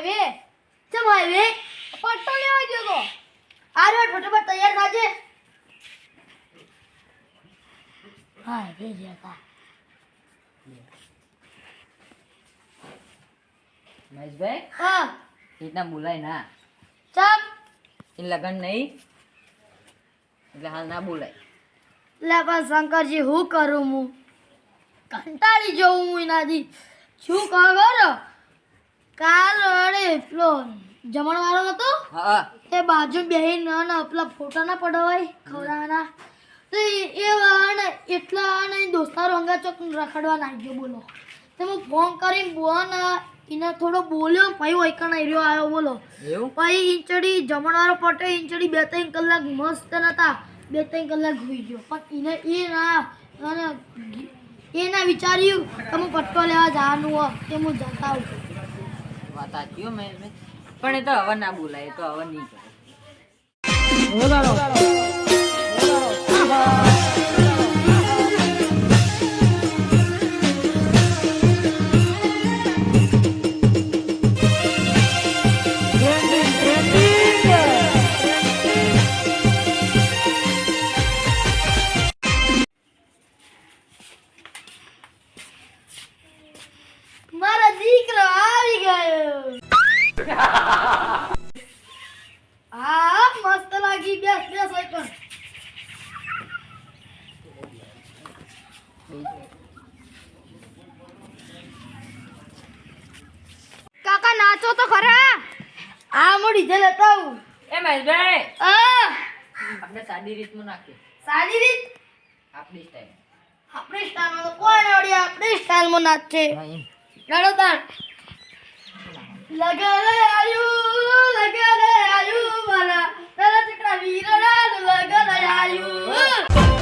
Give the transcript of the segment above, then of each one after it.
Highway ચમ highway પટ્ટો લેવા ગયો તો. આ રોડ ફટાફટ તૈયાર થાજે. હાઈવે જતા મહેશભાઈ? હા. રીતના બોલાય ના. ચમ? એ લગન નહીં. એટલે હાલ ના બોલાય. એટલે પણ શંકરજી હું કરું હું? કંટાળી જવું હું એનાથી. શું કરો? કાલ અરે પેલો જમણવાળો નતો? હા. એ બાજુ બેહીને ના ના પેલા ફોટા ના પડાવાય ખવડાવવાના તો એ- એ એટલા ને દોસ્તારો અંગા ચોક રખડવા નાખ્યો બોલો. તો હું ફોન કરીને બોન એને થોડો બોલ્યો પછી વૈકણ આવ્યો આવ્યો બોલો. પછી ઈંચડી જમણવાળો પટે ઈંચડી બે ત્રણ કલાક મસ્ત નતા બે ત્રણ કલાક હોઈ ગયો. પણ એને એ ના એ ના વિચાર્યું કે હું પટ્ટો લેવા જવાનું હો તે હું જતા આવું વાત સાચી પણ એ તો હવે ના બોલાય તો હવે નહીં કરે. હા મસ્ત લાગી બેસ બેસ વૈકણ કાકા નાચો તો ખરા? આ હું ડીજે લેતો આવું. એ મહેશભાઈ. આ આપણે સાદી રીતનું નાખીએ. સાદી રીત? આપણી સ્ટાઈલ આપણી સ્ટાઈલમાં તો કોઈ ના આવડે આપણી સ્ટાઈલમાં નાચે. હા લડો તાણ. લગે રે આયુ લગે રે આયુ મારા તારા ચકડા વીરડા લગે રે આયુ.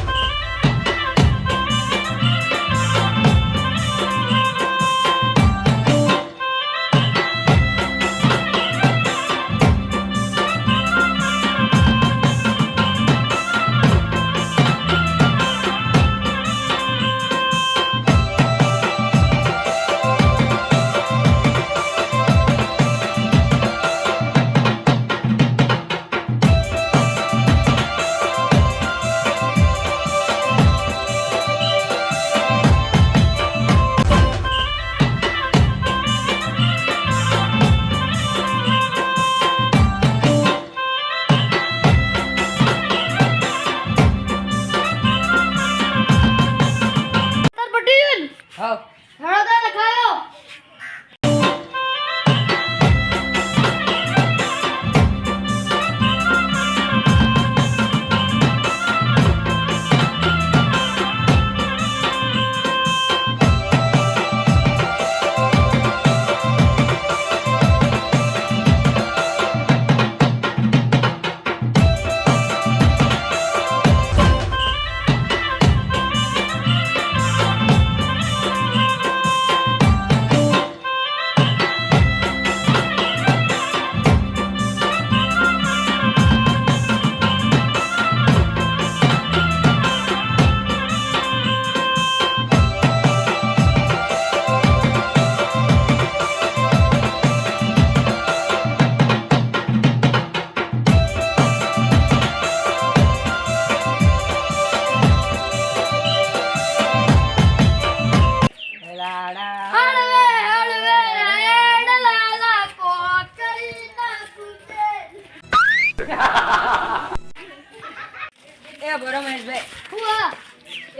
એ બરો મહેશભાઈ.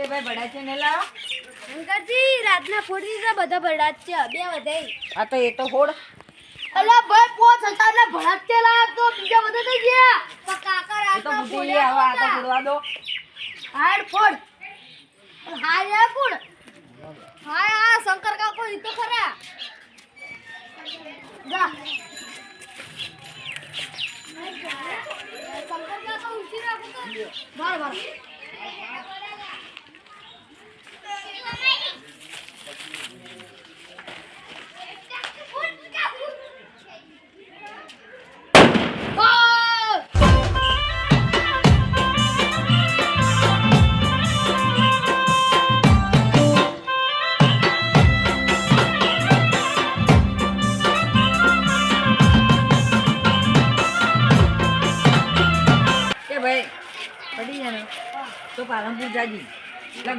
એ ભાઈ બડા છે ને લાવો. અંકલજી રાતના ફોડી દીધા બધા બરડાત છે બે વધે. આ તો એ તો ફોડ. અલે ભાઈ પોચ હતા ને ભડાત છે લા તો બીજા બધા થઈ ગયા. પણ કાકા રાતના હવે આ તો ફોડવા દો. હાડ ફોડ. હાડ ફોડ. હા શંકર કાકો ઈ તો ખરા.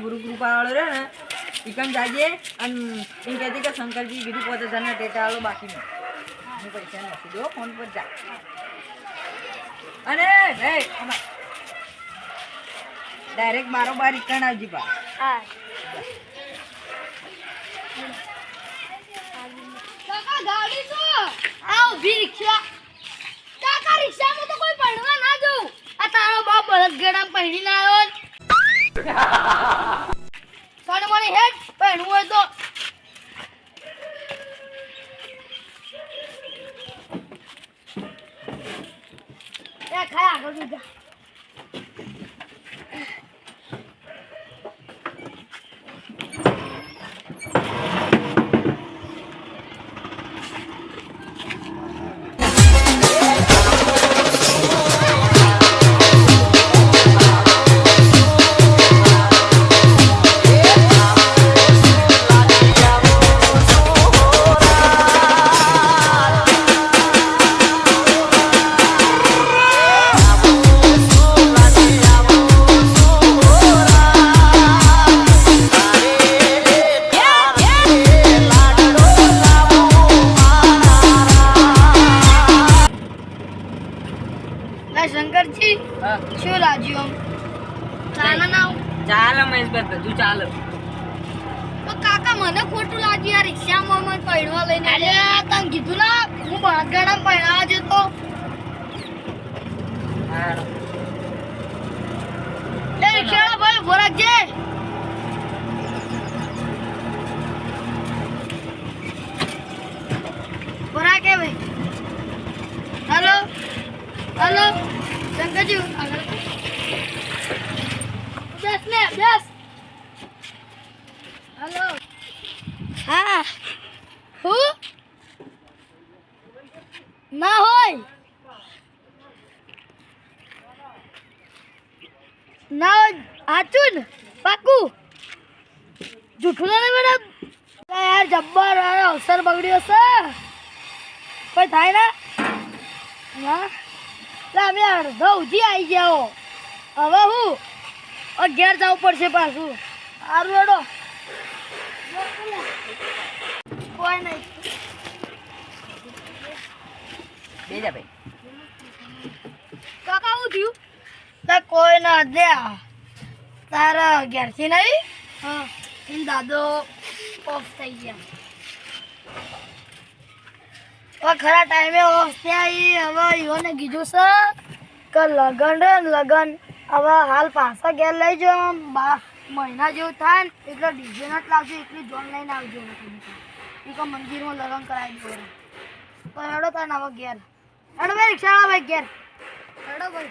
ગુરુ કૃપા વાળો રહ્યો ને ઈકન જાજે અને એમ કહેતી કે શંકરજી કીધું પોતે તને ટેટા આલો બાકી નહીં. હું પૈસા નાખી દો ફોન પર જા. અને ડાયરેક્ટ બારોબાર રિટર્ન આવજી પા હા. કાકા ગાડી તો આ ઊભી રિક્ષા. કાકા રિક્ષામાં તો કોઈ પડવા ના જવું. આ તારો બાપ બળદગાડા પહેરીને આવ્યો. તને મને હેડ પણ હોય તો. એ ખાયા તું જા કીધું ના હું બાગાડા પૈણાવા જતો. એ રિક્ષાવાળા ભાઈ રાખજે. ઊભો રાખે ભાઈ. હલો. હલો. શંકરજી આગળ બેસ ને બેસ. હલો. હું ના હોય ના હોય સાચું ને પાકું. જૂઠું તો મેડમ. યાર જબ્બર અવસર બગડ્યો છે. કોઈ થાય ના? ના અમે અડધો ઉધી આવી ગયા હવે હું? અગિયાર જવું પડશે પાછું. સારું એડો કોઈ નહીં. બે જા ભાઈ. કાકા હું થયું? કોઈ ના દે તારા ઘેરથી નહીં? હા. એમ દાદો ઓફ થઈ ગયા. ખરા ટાઈમે ઓફ થયા એ હવે ઈઓને કીધું છે કે લગન રે લગન. હવે હાલ પાછા ઘેર લઈ જાઓ બા મહિના જેવું થાય ને એટલે ડીજે ના જ લાવજો એટલી જોન લઈને આવજો. એ તો મંદિરમાં લગન કરાવી દો તો હેડો તાર હવે ઘેર. હેડો ભાઈ રિક્ષા ભાઈ ઘેર. હેડો ભાઈ.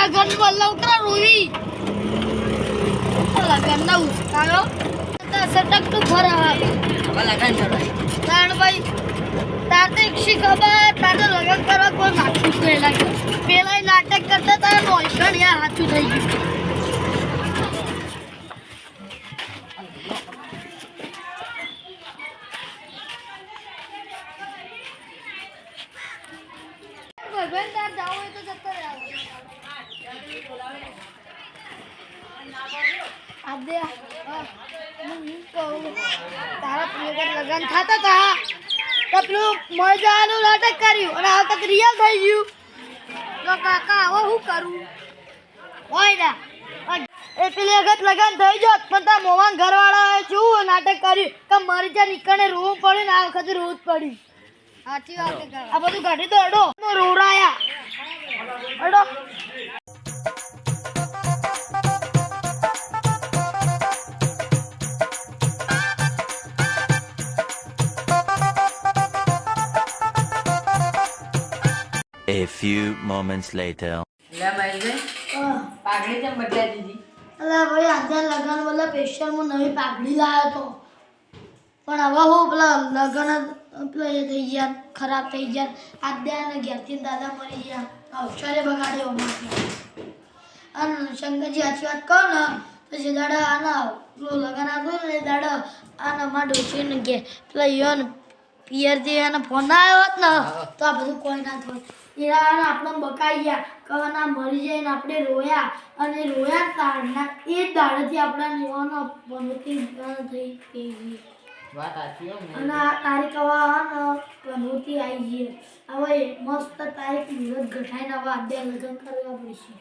લગન બોલાવ કરા રોવી. લગન ના ઉસકાયો સટક તું હવે લગન તાણ ભાઈ તાર તો એકશી ખબર તાર તો લગન કરવા કોઈ નાટક લાગે પેલા નાટક કરતા તારા નોઈસણ યાર સાચું થઈ ગયું. ભાઈબંધ તાર જાવું હોય તો જતો રહે. આજે તારા લગન થતા હતા તો પેલું મળી જવાનું નાટક કર્યું અને આ વખત રિયલ થઈ ગયું. તો કાકા હવે શું કરું? હોય ના. એ પેલી વખત લગન થઈ જોત પણ તાર મોવાન ઘરવાળાએ શું નાટક કર્યું? કે મારી જ્યાં નીકળે રોવું પડ્યું ને આ વખતે રોવું જ પડ્યું. સાચી વાત આ બધું ઘટી તો અડો. રોડાયા. અડો. A few moments later. લે મહેશભાઈ હા. પાઘડી કેમ બદલાઈ દીધી? અલા ભાઈ આજે લગન બદલે સ્પેશિયલ હું નવી પાઘડી લાવ્યો તો. પણ હવે હું પેલા લગન પેલા એ થઈ ગયા ખરાબ થઈ ગયા. આદ્યા અને ઘેરથી દાદા મરી ગયા. અવસરે બગાડ્યો અને શંકરજી સાચી વાત કહો ને તો જે દાડા આના પેલું લગન હતું ને દાડા આના અમારા ડોસીને કે પેલા યો ને પિયરથી એને ફોન ના આવ્યો હોત ને તો આ બધું કોઈ ના થોત આને આપણે બકાઈ ગયા કે મરી જાય ને આપણે રોયા અને રોયા તારના એ દાડેથી આપણા નિવાનો બનોતી થઈ ગઈ. વાત સાચી અને આ તારીખ હવે બનોતી આવી ગઈ. હવે મસ્ત તારીખ મુહૂર્ત ઘટાઈને હવે આદ્યા લગ્ન કરવા પડશે.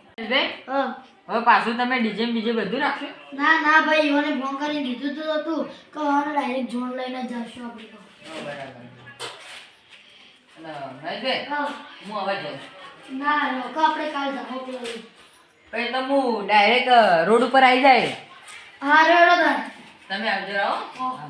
હવે પાછું તમે ડીજે બીજે બધું રાખશો? ના ના ભાઈ મને ફોન કરીને કીધું તો હતું. કે હવે ડાયરેક્ટ જોન લઈને જશું આપણે બરાબર. મહેશભાઈ હા. હું હવે જાઉં ના રોકો આપણે કાલ જાઓ પેલો પછી તો હું ડાયરેક્ટ રોડ ઉપર આવી જાય. હા રેડો તમે આવજો રહો હા.